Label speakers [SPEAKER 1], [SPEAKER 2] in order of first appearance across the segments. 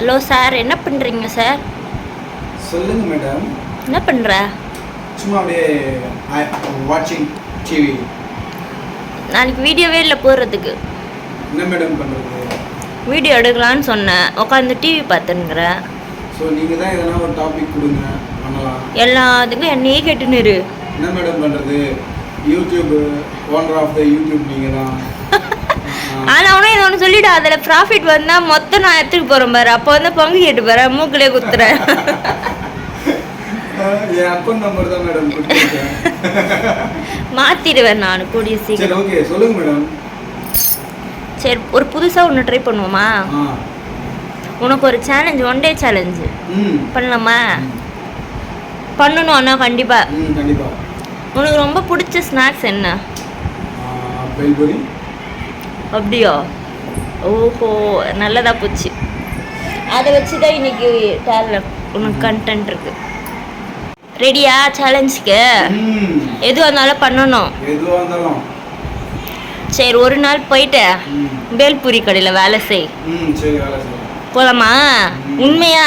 [SPEAKER 1] Hello sir என்ன பண்ணுறீங்க sir?
[SPEAKER 2] சொல்லுங்க மேடம்.
[SPEAKER 1] என்ன பண்ணுற
[SPEAKER 2] சும்மா அப்படியே வாட்சிங் டிவி
[SPEAKER 1] நாளைக்கு வீடியோவே இல்லை போடுறதுக்கு
[SPEAKER 2] என்ன மேடம் பண்ணுறது
[SPEAKER 1] வீடியோ எடுக்கலான்னு சொன்னேன். உட்காந்து டிவி பார்த்துனுக்குறேன்
[SPEAKER 2] ஸோ நீங்கள் தான் எதனா ஒரு டாபிக் கொடுங்க பண்ணலாம்.
[SPEAKER 1] எல்லாத்துக்கும் என்னையே கேட்டுன்னு இரு.
[SPEAKER 2] என்ன மேடம் பண்ணுறது YouTube owner of the YouTube நீங்கள் தான்.
[SPEAKER 1] ஆனால் அவனும் இது ஒன்று சொல்லிவிடு அதில் ப்ராஃபிட் வந்தால் மொத்தம் நான் எடுத்துட்டு போகிறேன் பாரு. அப்போ வந்து பங்கு கேட்டு பாரு மூக்கிலே குத்துறேன். மாற்றிடுவேன் நான் கூடிய சீக்கிரம். சரி ஒரு புதுசாக ஒன்று ட்ரை பண்ணுவோமா? உனக்கு ஒரு சேலஞ்ச் ஒன் டே சேலஞ்சு பண்ணலாமா? பண்ணணும் அண்ணா கண்டிப்பாக உனக்கு ரொம்ப பிடிச்ச ஸ்நாக்ஸ் என்ன? அப்படியா? ஓஹோ நல்லதா போச்சு. அதை வச்சு தான் இன்னைக்கு டேலண்ட் உனக்கு கண்டென்ட் இருக்கு. ரெடியா சேலஞ்சுக்கு பண்ணணும்.
[SPEAKER 2] எதுவாக இருந்தாலும்.
[SPEAKER 1] சரி ஒரு நாள் போயிட்டு
[SPEAKER 2] ம்.
[SPEAKER 1] பேல்பூரி கடையில் வேலை செய். போலாமா? உண்மையா?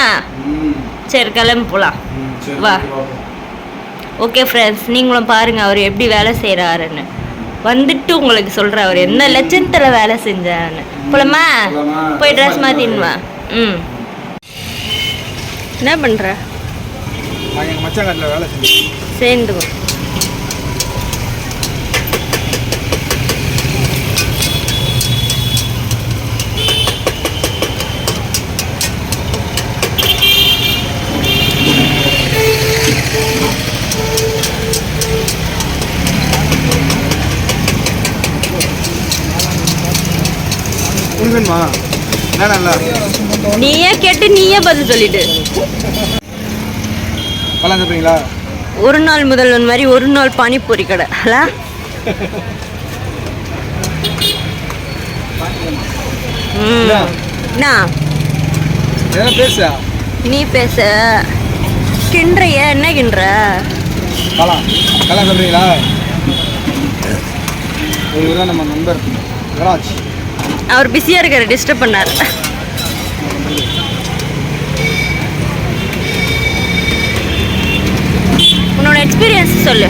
[SPEAKER 1] சரி கிளம்பி போகலாம் வா.
[SPEAKER 2] ஓகே,
[SPEAKER 1] ஃப்ரெண்ட்ஸ் நீங்களும் பாருங்க அவர் எப்படி வேலை செய்கிறாருன்னு வந்துட்டு உங்களுக்கு சொல்கிறேன் அவர் என்ன லட்சத்தில் வேலை செஞ்சாருன்னு. போலாமா? போய் ட்ரெஸ்
[SPEAKER 2] dress
[SPEAKER 1] மாற்றின்னு வா. ம். என்ன பண்ணுற
[SPEAKER 2] நான் எங்கள் மச்சான் கட்டில் வேலை செஞ்சேன்
[SPEAKER 1] சேர்ந்து வா.
[SPEAKER 2] உண்மைமா வேணாம்ல
[SPEAKER 1] நீயே கேட்டு நீயே பதில் சொல்லிட்டு.
[SPEAKER 2] பழம்
[SPEAKER 1] ஒரு நாள் முதல்வன் மாதிரி ஒரு நாள் பானிபூரி கடை.
[SPEAKER 2] எதனா பேசா
[SPEAKER 1] நீ பேச. கிண்டுறிய என்ன கிண்டுற
[SPEAKER 2] பழம். நம்ம நண்பர் கராஜ்
[SPEAKER 1] அவர் பிஸியாக இருக்காரு டிஸ்டர்ப் பண்ணார். உன்னோட எக்ஸ்பீரியன்ஸ் சொல்லு.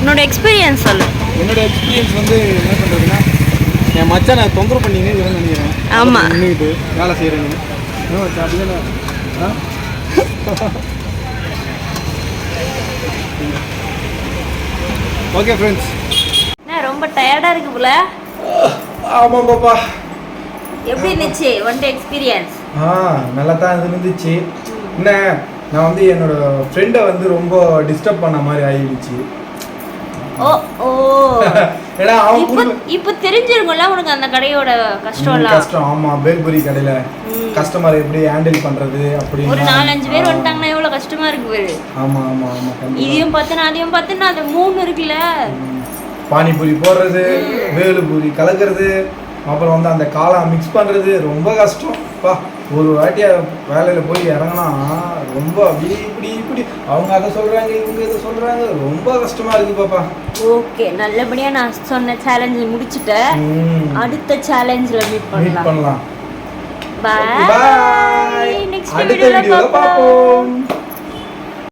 [SPEAKER 1] உன்னோட எக்ஸ்பீரியன்ஸ் சொல்லு.
[SPEAKER 2] என்னோட எக்ஸ்பீரியன்ஸ் வந்து என்ன பண்ணுறதுன்னா என் மச்சான் நான் தொந்தரவு பண்ணினே இருக்கேன்னு நினைக்கிறேன்.
[SPEAKER 1] ஆமா.
[SPEAKER 2] அப்ப நின்னுக்கிட்டு வேலை செய்கிறேன்னு ஓகே ஃப்ரெண்ட்ஸ்
[SPEAKER 1] ரொம்ப டயர்டாக இருக்கு போல?
[SPEAKER 2] ஆமாம் பாப்பா.
[SPEAKER 1] எப்படி இருந்துச்சு ஒன் டே எக்ஸ்பீரியன்ஸ்
[SPEAKER 2] ஆ நல்லா தான் இருந்துச்சு. என்ன நான் வந்து என்னோட ஃப்ரெண்டை வந்து ரொம்ப டிஸ்டர்ப் பண்ண மாதிரி ஆயிடுச்சு.
[SPEAKER 1] ஓ ஓ.
[SPEAKER 2] ஏன்னா அவன்
[SPEAKER 1] இப்போ தெரிஞ்சிருக்கும்ல உனக்கு அந்த கடையோட
[SPEAKER 2] ம்,
[SPEAKER 1] கஷ்டம்லாம்?
[SPEAKER 2] கஷ்டம். ஆமா பேல்புரி கடையில. கஸ்டமர் எப்படி ஹேண்டில் பண்றது அப்படி
[SPEAKER 1] ஒரு நாலஞ்சு பேர் வந்துட்டாங்கன்னா எவ்வளோ கஷ்டமா இருக்கு பாரு.
[SPEAKER 2] ஆமா ஆமா ஆமா
[SPEAKER 1] இதையும் பார்த்து அதையும் பார்த்து அது மூணு இருக்குல்ல.
[SPEAKER 2] பானிபூரி போடுறது வேலுபூரி கலக்கிறது அப்புறம் வந்து அந்த காளான் மிக்ஸ் பண்றது ரொம்ப கஷ்டம். பா ஒரு வாட்டியா வேலையில போய் இறங்கினா ரொம்ப அப்படி இப்படி இப்படி. அவங்க அதை சொல்றாங்க இவங்க இதை சொல்றாங்க. ரொம்ப கஷ்டமா இருக்கு பாப்பா.
[SPEAKER 1] ஓகே நல்லபடியா நான் சொன்ன சேலஞ்ச் முடிச்சுட்டேன். அடுத்த சேலஞ்சில் மீட்
[SPEAKER 2] மீட்
[SPEAKER 1] பண்ணலாம்.
[SPEAKER 2] பண்ணலாம்.
[SPEAKER 1] பாய் நெக்ஸ்ட் வீடியோல
[SPEAKER 2] பார்ப்போம்.